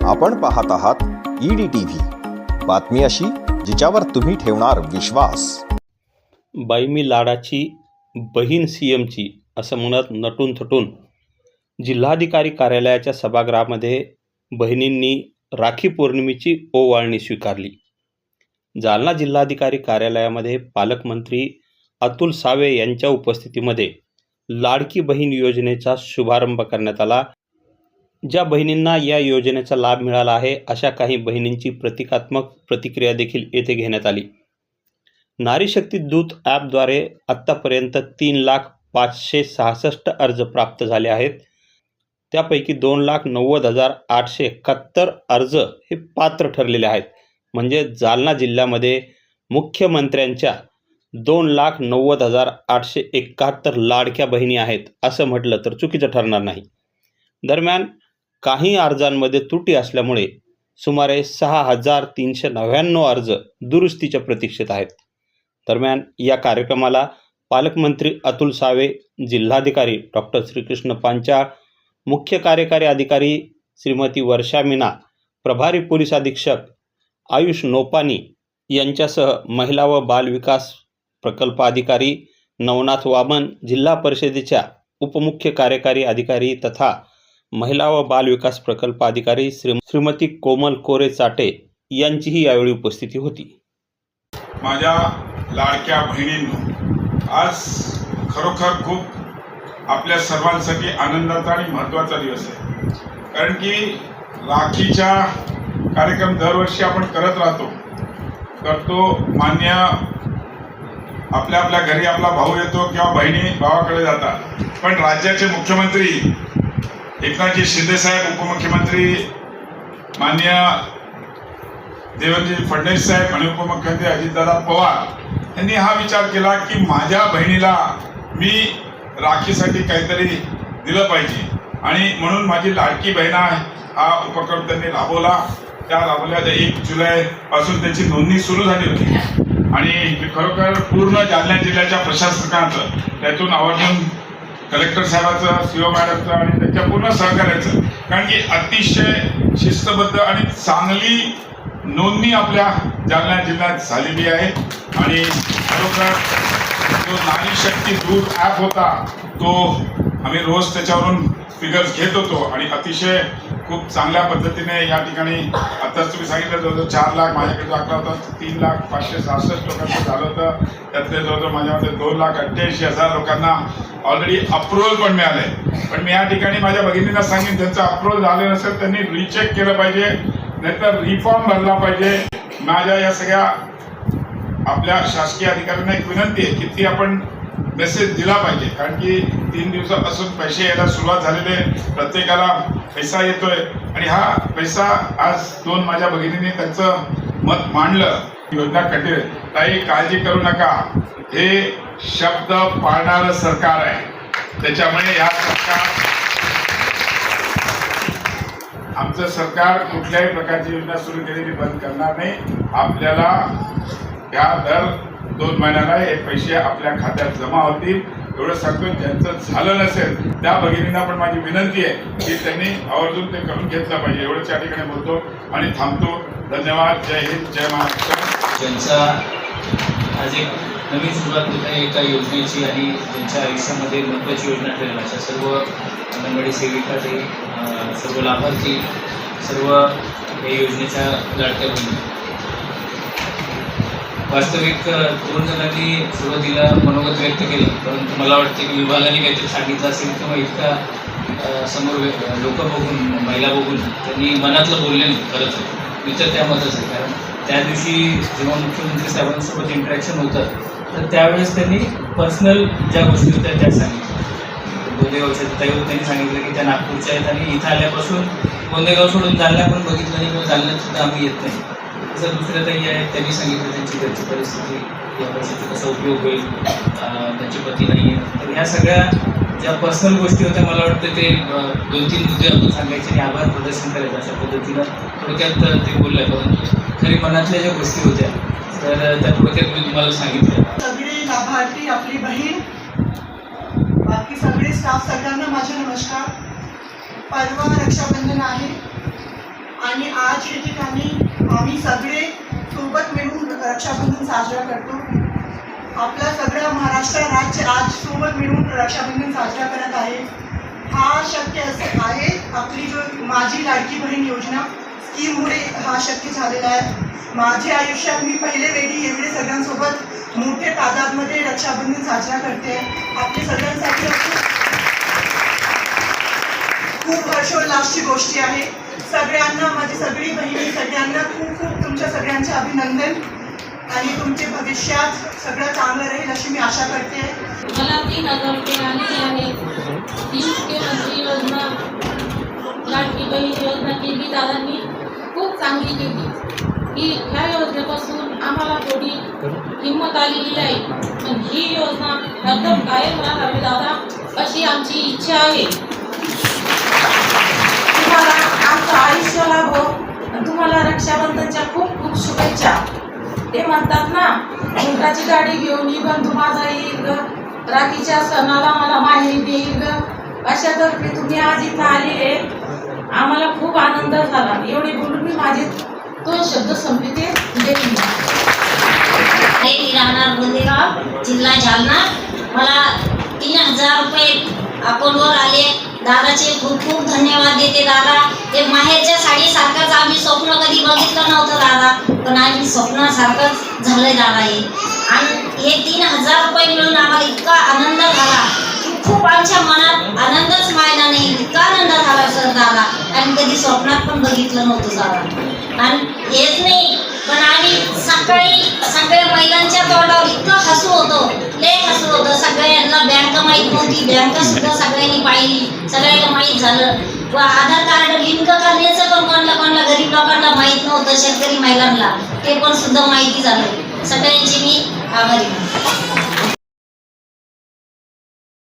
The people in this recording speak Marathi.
आपण पाहत आहात ईडी टीव्ही बातमी अशी जिच्यावर तुम्ही ठेवणार विश्वास. बाई मी लाडाची बहीण सी एमची असं म्हणत नटून थटून जिल्हाधिकारी कार्यालयाच्या सभागृहामध्ये बहिणींनी राखी पौर्णिमेची ओवाळणी स्वीकारली. जालना जिल्हाधिकारी कार्यालयामध्ये पालकमंत्री अतुल सावे यांच्या उपस्थितीमध्ये लाडकी बहीण योजनेचा शुभारंभ करण्यात आला. ज्या बहिणींना या योजनेचा लाभ मिळाला आहे अशा काही बहिणींची प्रतिकात्मक प्रतिक्रिया देखील येथे घेण्यात आली. नारी शक्ती दूत ॲपद्वारे आत्तापर्यंत तीन लाख पाचशे सहासष्ट अर्ज प्राप्त झाले आहेत. त्यापैकी दोन लाख नव्वद हजार आठशे एकाहत्तर अर्ज हे पात्र ठरलेले आहेत. म्हणजे जालना जिल्ह्यामध्ये मुख्यमंत्र्यांच्या दोन लाख नव्वद हजार आठशे एकाहत्तर लाडक्या बहिणी आहेत असं म्हटलं तर चुकीचं ठरणार नाही. दरम्यान काही अर्जांमध्ये त्रुटी असल्यामुळे सुमारे सहा हजार तीनशे नव्याण्णव अर्ज दुरुस्तीच्या प्रतीक्षेत आहेत. दरम्यान या कार्यक्रमाला पालकमंत्री अतुल सावे जिल्हाधिकारी डॉक्टर श्रीकृष्ण पांचाळ मुख्य कार्यकारी अधिकारी श्रीमती वर्षा मीना प्रभारी पोलीस अधीक्षक आयुष नोपानी यांच्यासह महिला व बालविकास प्रकल्प अधिकारी नवनाथ वामन जिल्हा परिषदेच्या उपमुख्य कार्यकारी अधिकारी तथा महिला व बालविकास प्रकल्प अधिकारी श्री श्रीमती कोमल कोरे चाटे यांचीही यावेळी उपस्थिती होती. माझ्या लाडक्या बहिणींनो आज खरोखर खूप आपल्या सर्वांसाठी आनंदाचा आणि महत्त्वाचा दिवस आहे. कारण की राखीचा कार्यक्रम दरवर्षी आपण करत राहतो तर तो मान्य आपल्या आपल्या घरी आपला भाऊ येतो किंवा बहिणी भावाकडे जातात. पण राज्याचे मुख्यमंत्री एकनाथजी शिंदेसाहेब उपमुख्यमंत्री मान्य देवेंद्रजी फडणवीस साहेब आणि उपमुख्यमंत्री अजितदादा पवार यांनी हा विचार केला की माझ्या बहिणीला मी राखीसाठी काहीतरी दिलं पाहिजे. आणि म्हणून माझी लाडकी बहीण आहे हा उपक्रम त्यांनी राबवला. त्या राबवल्या एक जुलै पासून त्याची नोंदणी सुरू झाली होती. आणि खरोखर पूर्ण जालना जिल्ह्याच्या प्रशासकांचं त्यातून आवर्जून कलेक्टर साहेबाचं सीओ मॅडमचं आणि त्यांच्या पूर्ण सहकार्याचं. कारण की अतिशय शिस्तबद्ध आणि चांगली नोंदणी आपल्या जालना जिल्ह्यात झालेली आहे. आणि खरोखर जो नारी शक्ती दूध ॲप होता तो आम्ही रोज त्याच्यावरून फिगर्स घेत होतो. आणि अतिशय खूप चांगल्या पद्धतीने या ठिकाणी आताच तुम्ही सांगितलं जवळजवळ चार लाख माझ्याकडे जो आकडा होता तीन लाख पाचशे सहासष्ट लोकांचं झालं होतं. त्यातले जवळजवळ माझ्यामध्ये दोन लाख अठ्ठ्याऐंशी हजार लोकांना ऑलरेडी अप्रुव्हल पण मिळाले. पण मी या ठिकाणी माझ्या भगिनींना सांगेन त्यांचं अप्रुव्हल झालं नसेल त्यांनी रिचेक केलं पाहिजे नाहीतर रिफॉर्म भरला पाहिजे. माझ्या या सगळ्या आपल्या शासकीय अधिकाऱ्यांना एक विनंती आहे की ती आपण मेसेज दिला पाहिजे. कारण की तीन दिवसापासून पैसे यायला सुरुवात झालेले आहे. प्रत्येकाला पैसा येतोय. आणि हा पैसा आज दोन माझ्या भगिनीने त्यांचं मत मांडलं. योजना कठीण. काही काळजी करू नका. हे शब्द पाळणारं सरकार आहे. त्याच्यामुळे या सरकार आमचं सरकार कुठल्याही प्रकारची योजना सुरू केलेली बंद करणार नाही. आपल्याला या दर दोन महिन्याला हे पैसे आपल्या खात्यात जमा होतील. एवढं सांगतो ज्यांचं झालं नसेल त्या भगिनींना पण माझी विनंती आहे की त्यांनी आवर्जून ते करून घेतलं पाहिजे. एवढंच या ठिकाणी बोलतो आणि थांबतो. धन्यवाद. जय हिंद जय महाराष्ट्र. ज्यांचा आज एक नवीन सुरुवात होत आहे एका योजनेची आणि त्यांच्या आयुष्यामध्ये महत्त्वाची योजना ठरेल अशा सर्व अंगणवाडी सेविका ते सर्व लाभार्थी सर्व या योजनेच्या लाडक्या बहिणी. वास्तविक दोन जणांनी सुरुवातीला मनोगत व्यक्त केलं. परंतु मला वाटते की विभागाने काहीतरी सांगितलं असेल किंवा इतका समोर लोक बघून महिला बघून त्यांनी मनातलं बोलले नाही खरंच. मी तर त्यामध्येच आहे. कारण त्या दिवशी जेव्हा मुख्यमंत्री साहेबांसोबत इंटरॅक्शन होतं तर त्यावेळेस त्यांनी पर्सनल ज्या गोष्टी होत्या त्या सांगितल्या. गोंदेगावच्या ताईवर त्यांनी सांगितलं की त्या नागपूरच्या आहेत आणि इथं आल्यापासून गोंदेगाव सोडून जालना पण बघितलं नाही किंवा जालन्यात सुद्धा आम्ही येत नाही. तसं दुसरं काही आहे त्यांनी सांगितलं त्यांची घरची परिस्थिती या पैशाचा कसा उपयोग होईल त्यांचे पती नाही आहे. तर ह्या सगळ्या ज्या पर्सनल गोष्टी होत्या मला वाटतं ते दोन तीन मुद्दे आपण सांगायचे आणि आभार प्रदर्शन करायचं अशा पद्धतीनं थोडक्यात ते बोललं परंतु खरी मनातल्या ज्या गोष्टी होत्या तर त्या थोडक्यात मी तुम्हाला सांगितल्या. सगळी लाभार्थी आपली बहीण बाकी सगळे स्टाफ सगळ्यांना माझे नमस्कार. परवा रक्षाबंधन आहे. आणि आज हे ठिकाणी आम्ही सगळे सोबत मिळून रक्षाबंधन साजरा करतो. आपला सगळं महाराष्ट्र राज्य आज सोबत मिळून रक्षाबंधन साजरा करत आहे. हा शक्य असं आहे आपली जो माझी लाडकी बहीण योजना. स्कीममुळे हा शक्य झालेला आहे. माझ्या आयुष्यात मी पहिले वेळी एवढे सगळ्यांसोबत मोठ्या तादादमध्ये रक्षाबंधन साजरा करते. आपल्या सगळ्यांसाठी खूप खूप हर्षोल्लासची गोष्टी आहे. सगळ्यांना माझी सगळी बहिणी सगळ्यांना खूप खूप तुमच्या सगळ्यांचे अभिनंदन आणि तुमचे भविष्यात सगळं चांगलं राहील अशी मी आशा करते. मला तीन हजार रुपये आलेले आहे मुख्यमंत्री योजना लाडकी बहीण योजना केली दादांनी खूप चांगली केली. ही ह्या योजनेपासून आम्हाला थोडी हिंमत आलेली आहे. पण ही योजना एकदम कायम राहावी दादा अशी आमची इच्छा आहे. तुम्हाला आमचं आयुष्य लाभो. तुम्हाला रक्षाबंधनच्या खूप खूप शुभेच्छा. ते म्हणतात ना मुलाची गाडी घेऊन ही बंधू माझा येईल ग राखीच्या सणाला मला माहिती देईल ग. अशा तर्फे तुम्ही आज इथं आलेले आम्हाला खूप आनंद झाला. एवढे बोलून मी माझे दोन शब्द संपिते. जय मी राहणार गोंदेगाव जिल्हा जालना. मला तीन हजार रुपये अकाउंटवर आले. दादाचे खूप खूप धन्यवाद देते दादा. ते माहेरच्या साडीसारखंच आम्ही स्वप्न कधी बघितलं नव्हतं दादा. पण आम्ही स्वप्नासारखंच झालंय दादा हे. आणि हे तीन हजार रुपये मिळून आम्हाला इतका आनंद झाला. की खूप आमच्या मनात आनंदच मायला नाही. इतका आनंद झाला सर दादा. आणि कधी स्वप्नात पण बघितलं नव्हतं दादा. आणि हेच नाही पण आम्ही सकाळी सगळ्या महिलांच्या तोंडावर इतकं हसू होतं लय हसू होतं. सगळ्यांना बँक माहीत नव्हती. बँक सुद्धा सगळ्यांनी पाहिली. सगळ्यांना माहीत झालं. व आधार कार्ड लिंक करण्याचं पण कोणाला कोणाला गरीब लोकांना माहीत नव्हतं शेतकरी महिलांना. ते पण सुद्धा माहिती झालं. सगळ्यांची मी आभारी